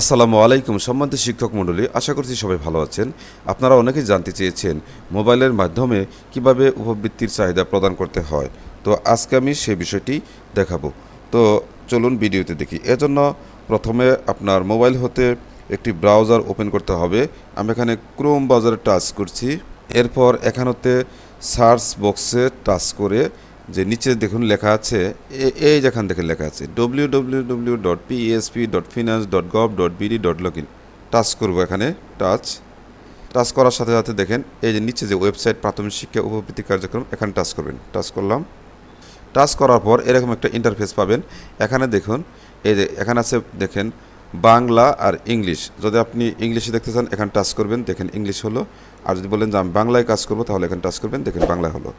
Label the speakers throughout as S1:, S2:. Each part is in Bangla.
S1: আসসালামু আলাইকুম সম্মানিত শিক্ষক মণ্ডলী, আশা করছি সবাই ভালো আছেন। আপনারা অনেকেই জানতে চেয়েছেন মোবাইলের মাধ্যমে কীভাবে উপবৃত্তির চাহিদা প্রদান করতে হয়। তো আজকে আমি সেই বিষয়টি দেখাবো। তো চলুন ভিডিওতে দেখি। এজন্য প্রথমে আপনার মোবাইল হতে একটি ব্রাউজার ওপেন করতে হবে। আমি এখানে ক্রোম ব্রাউজারে টাচ করছি। এরপর এখানতে সার্চ বক্সে টাচ করে যে নিচে দেখুন লেখা আছে এই যেখান থেকে লেখা আছে W W W dot PSP dot finance dot gov dot BD dot log in touch করব এখানে টাচ টাচ করার সাথে সাথে দেখেন, এই যে নিচে যে ওয়েবসাইট প্রাথমিক শিক্ষা উপবৃত্তি কার্যক্রম, এখানে টাচ করবেন। টাচ করলাম। টাচ করার পর এরকম একটা ইন্টারফেস পাবেন। এখানে দেখুন, এই যে এখানে আছে দেখেন, বাংলা আর ইংলিশ। যদি আপনি ইংলিশে দেখতে চান, এখানে টাচ করবেন। দেখেন ইংলিশ হলো। আর যদি বলেন যে আমি বাংলায় কাজ করব, তাহলে এখানে টাচ করবেন। দেখেন বাংলা হলো।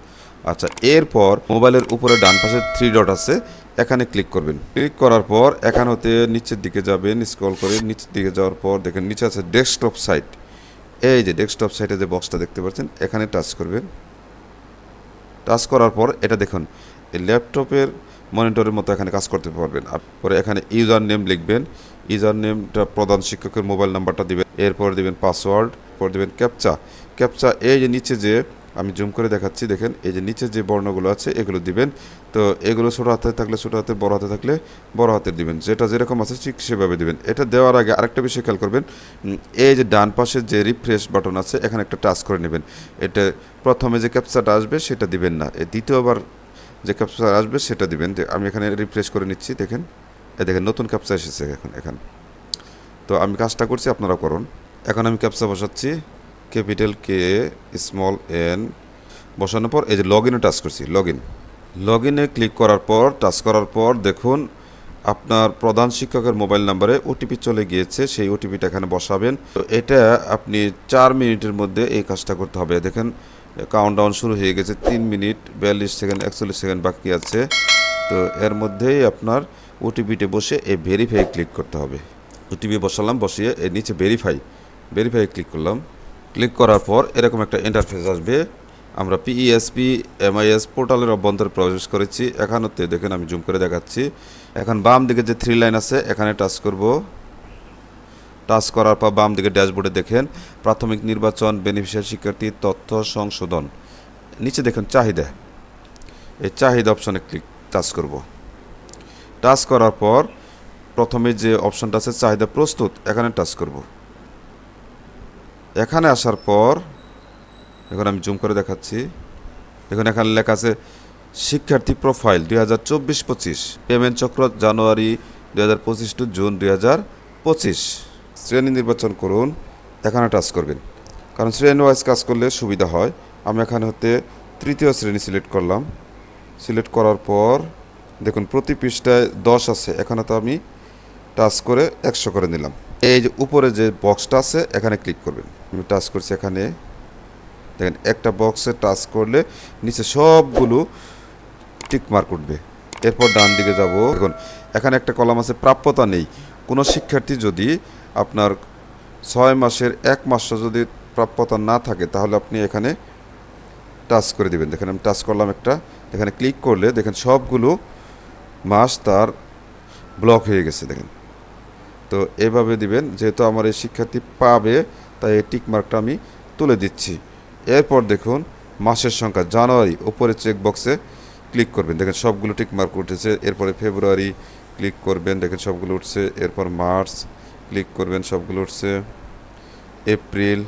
S1: আচ্ছা এরপর মোবাইলের উপরে ডান পাশে থ্রি ডট আছে, এখানে ক্লিক করবেন। ক্লিক করার পর এখান হতে নিচের দিকে যাবেন স্ক্রল করে নিচের দিকে যাওয়ার পর দেখেন নিচে আছে ডেস্কটপ সাইট এই যে ডেস্কটপ সাইটে যে বক্সটা দেখতে পাচ্ছেন, এখানে টাচ করবেন। টাচ করার পর এটা দেখুন, এই ল্যাপটপের মনিটরের মতো এখানে কাজ করতে পারবেন। পরে এখানে ইউজার নেম লিখবেন ইউজার নেমটা প্রধান শিক্ষকের মোবাইল নাম্বারটা দিবেন, এরপর দিবেন পাসওয়ার্ড পর দিবেন ক্যাপচা ক্যাপচা এই যে নিচে যে আমি জুম করে দেখাচ্ছি, দেখেন, এই যে নিচে যে বর্ণগুলো আছে, এগুলো দিবেন। তো এগুলো ছোটো হাতে থাকলে ছোটো হাতে, বড় হাতে থাকলে বড় হাতে দিবেন। যেটা যেরকম আছে, ঠিক সেভাবে দিবেন। এটা দেওয়ার আগে আরেকটা বিষয় খেয়াল করবেন। এই যে ডান পাশে যে রিফ্রেশ বাটন আছে, এখানে একটা টাচ করে নেবেন। এটা প্রথমে যে ক্যাপচাটা আসবে, সেটা দিবেন না। দ্বিতীয়বার যে ক্যাপচার আসবে, সেটা দিবেন। আমি এখানে রিফ্রেশ করে নিচ্ছি, দেখেন। এ দেখেন, নতুন ক্যাপচা এসেছে এখন, এখানে। তো আমি কাজটা করছি আপনারা করুন। এখন আমি ক্যাপচা বসাচ্ছি। ক্যাপিটাল কে স্মল এন বসানোর পর এই যে লগ ইনে টাচ করছি লগ ইন লগ ইনে ক্লিক করার পর টাচ করার পর দেখুন, আপনার প্রধান শিক্ষকের মোবাইল নাম্বারে ওটিপি চলে গিয়েছে, সেই ওটিপিটা এখানে বসাবেন। তো এটা আপনি চার মিনিটের মধ্যে এই কাজটা করতে হবে। দেখেন কাউন্টডাউন শুরু হয়ে গেছে, তিন মিনিট, বিয়াল্লিশ সেকেন্ড, একচল্লিশ সেকেন্ড বাকি আছে। তো এর মধ্যেই আপনার ওটিপিতে বসে এই ভেরিফাই ক্লিক করতে হবে। ওটিপি বসালাম, বসিয়ে এর নিচে ভেরিফাই ভেরিফাই ক্লিক করলাম। ক্লিক করার পর এরকম একটা ইন্টারফেস আসবে। আমরা পিইএসপি এমআইএস পোর্টালের অভ্যন্তরে প্রবেশ করেছি। এখানেতে দেখেন আমি জুম করে দেখাচ্ছি। এখন বাম দিকে যে থ্রি লাইন আছে, এখানে টাচ করব। টাচ করার পর বাম দিকে ড্যাশবোর্ডে দেখেন, প্রাথমিক নির্বাচন বেনিফিশিয়ারি শিক্ষার্থী, তথ্য, সংশোধন। নিচে দেখেন চাহিদা। এই চাহিদা অপশনে ক্লিক টাচ করব। টাচ করার পর প্রথমে যে অপশনটা আছে, চাহিদা প্রস্তুত, এখানে টাচ করব। এখানে আসার পর, এখন আমি জুম করে দেখাচ্ছি। দেখুন, এখানে লেখা আছে, শিক্ষার্থী প্রোফাইল দুই হাজার চব্বিশ পঁচিশ, পেমেন্ট চক্র জানুয়ারি দুই হাজার পঁচিশ টু জুন দুই হাজার পঁচিশ। শ্রেণি নির্বাচন করুন, এখানে টাচ করবেন। কারণ শ্রেণি ওয়াইজ কাজ করলে সুবিধা হয়। আমি এখানে হতে তৃতীয় শ্রেণি সিলেক্ট করলাম। সিলেক্ট করার পর, দেখুন, প্রতি পৃষ্ঠায় দশ আছে। এখানে তো আমি টাচ করে একশো করে নিলাম। এই যে উপরে যে বক্সটা আছে, এখানে ক্লিক করবেন। আমি টাচ করছি এখানে। দেখেন, একটা বক্সে টাচ করলে নিচে সবগুলো টিক মার্ক উঠবে। এরপর ডান দিকে যাব। দেখুন, এখানে একটা কলাম আছে, প্রাপ্যতা নেই। কোনো শিক্ষার্থী যদি আপনার ছয় মাসের এক মাসও যদি প্রাপ্যতা না থাকে, তাহলে আপনি এখানে টাচ করে দিবেন। দেখেন, আমি টাচ করলাম একটা। এখানে ক্লিক করলে দেখেন সবগুলো মাস তার ব্লক হয়ে গেছে, দেখেন। তো এভাবে দিবেন, যেহেতু আমার এই শিক্ষার্থী পাবে, তাই এই টিক মার্কটা আমি তুলে দিচ্ছি। এরপর দেখুন, মাসের সংখ্যা, জানুয়ারি, উপরে চেক বক্সে ক্লিক করবেন। দেখেন সবগুলো টিক মার্ক উঠেছে, এরপরে ফেব্রুয়ারি ক্লিক করবেন, দেখেন সবগুলো উঠছে, এরপর মার্চ ক্লিক করবেন, সবগুলো উঠছে, এপ্রিল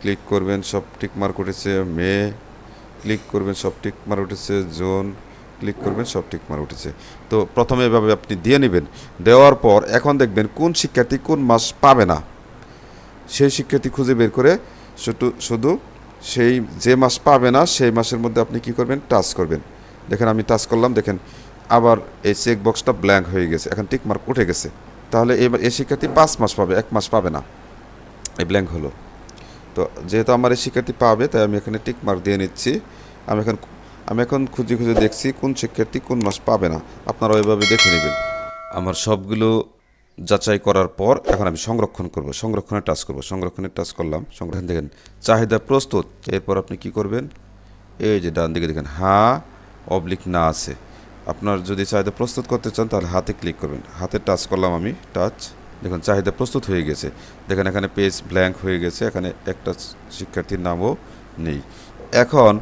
S1: ক্লিক করবেন, সব টিক মার্ক উঠেছে, মে ক্লিক করবেন, সব টিক মার্ক উঠেছে, জুন ক্লিক করবেন, সব টিক মার্ক উঠেছে। তো প্রথমে এভাবে আপনি দিয়ে নেবেন। দেওয়ার পর এখন দেখবেন কোন শিক্ষার্থী কোন মাস পাবে না। সেই শিক্ষার্থী খুঁজে বের করে শুধু শুধু সেই যে মাস পাবে না, সেই মাসের মধ্যে আপনি কি করবেন? টাচ করবেন। দেখেন আমি টাচ করলাম, দেখেন আবার এই চেক বক্সটা ব্ল্যাঙ্ক হয়ে গেছে। এখন টিক মার্ক উঠে গেছে। তাহলে এবার এই শিক্ষার্থী পাঁচ মাস পাবে, এক মাস পাবে না। এই ব্ল্যাঙ্ক হলো। তো যেহেতু আমার এই শিক্ষার্থী পাবে, তাই আমি এখানে টিক মার্ক দিয়ে নিচ্ছি। আমি এখন আমি এখন খুঁজে খুঁজে দেখছি কোন শিক্ষার্থী কোন মাস পাবে না। আপনারা ওইভাবে দেখে নেবেন। আমার সবগুলো যাচাই করার পর এখন আমি সংরক্ষণ করব সংরক্ষণে টাচ করব সংরক্ষণে টাচ করলাম, সংরক্ষণ দেখেন, চাহিদা প্রস্তুত, এরপর আপনি কি করবেন? এই যে ডান দিকে দেখেন হ্যাঁ অবলিক না আছে। আপনার যদি চাহিদা প্রস্তুত করতে চান তাহলে হাতে ক্লিক করবেন। হাতে টাচ করলাম আমি টাচ দেখুন চাহিদা প্রস্তুত হয়ে গেছে। দেখেন এখানে পেজ ব্ল্যাঙ্ক হয়ে গেছে, এখানে একটা শিক্ষার্থীর নামও নেই। এখন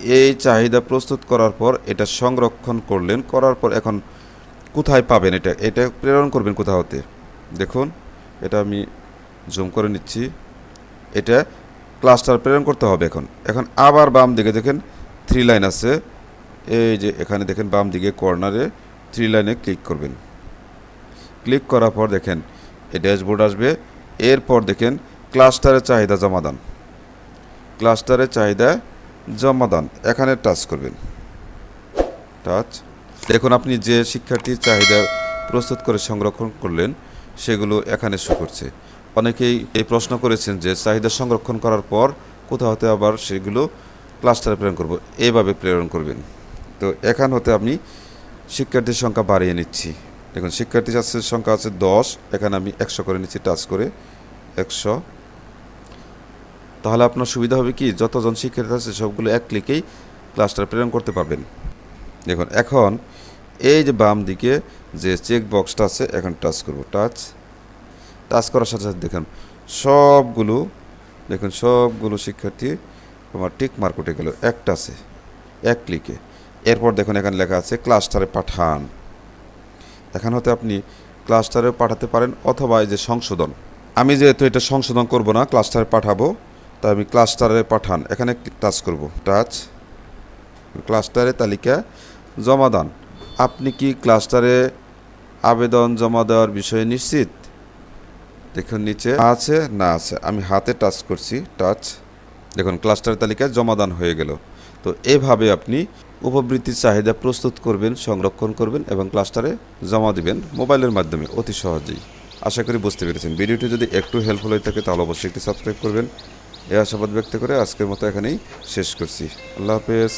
S1: এই চাহিদা প্রস্তুত করার পর এটা সংরক্ষণ করলেন। করার পর এখন কোথায় পাবেন এটা? এটা প্রেরণ করবেন কোথাও হতে? দেখুন, এটা আমি জুম করে নিচ্ছি। এটা ক্লাস্টার প্রেরণ করতে হবে এখন। এখন আবার বাম দিকে দেখেন থ্রি লাইন আছে। এই যে এখানে দেখেন, বাম দিকে কর্নারে থ্রি লাইনে ক্লিক করবেন। ক্লিক করার পর দেখেন, এই ড্যাশবোর্ড আসবে। এরপর দেখেন ক্লাস্টারের চাহিদা জমা জমাদান ক্লাস্টারের চাহিদা জমাদান এখানে টাচ করবেন। টাচ। দেখুন আপনি যে শিক্ষার্থীর চাহিদা প্রস্তুত করে সংরক্ষণ করলেন, সেগুলো এখানে শো করছে। অনেকেই এই প্রশ্ন করেছেন যে চাহিদা সংরক্ষণ করার পর কোথাও হতে আবার সেগুলো ক্লাস্টারে প্রেরণ করব এইভাবে প্রেরণ করবেন। তো এখান হতে আপনি শিক্ষার্থীর সংখ্যা বাড়িয়ে নিচ্ছি। দেখুন, শিক্ষার্থীর সংখ্যা আছে দশ, এখানে আমি একশো করে নিচ্ছি, টাচ করে একশো। তাহলে আপনার সুবিধা হবে কি? যতজন শিক্ষার্থী আছে সবগুলো এক ক্লিকেই ক্লাস্টার প্রেরণ করতে পারবেন। দেখুন, এখন এই যে বাম দিকে যে চেক বক্সটা আছে, এখন টাচ করব টাচ টাচ করার সাথে সাথে দেখুন, সবগুলো দেখুন, সবগুলো শিক্ষার্থী তোমার টিক মার্ক উঠে গেল। একটা আছে, এক ক্লিকে এরপর দেখুন, এখানে লেখা আছে ক্লাস্টারে পাঠান। এখান হতে আপনি ক্লাস্টারে পাঠাতে পারেন অথবা এই যে সংশোধন। আমি যেহেতু এটা সংশোধন করব না ক্লাস্টারে পাঠাবো। তাই আমি ক্লাস্টারে পাঠান। এখানে টাচ করব। টাচ ক্লাস্টারে তালিকা, জমা দান। আপনি কি ক্লাস্টারে আবেদন জমা দেওয়ার বিষয়ে নিশ্চিত? দেখুন নিচে, আছে না আছে, আমি হাতে টাচ করছি টাচ দেখুন ক্লাস্টার তালিকায় জমাদান হয়ে গেল। তো এভাবে আপনি উপবৃত্তির চাহিদা প্রস্তুত করবেন, সংরক্ষণ করবেন এবং ক্লাস্টারে জমা দিবেন মোবাইলের মাধ্যমে অতি সহজেই। আশা করি বুঝতে পেরেছেন। ভিডিওটি যদি একটু হেল্পফুল হয়ে থাকে, তাহলে অবশ্যই একটি সাবস্ক্রাইব করবেন। এ আশাবাদ ব্যক্ত করে আজকের মতো এখানেই শেষ করছি। আল্লাহ হাফেজ।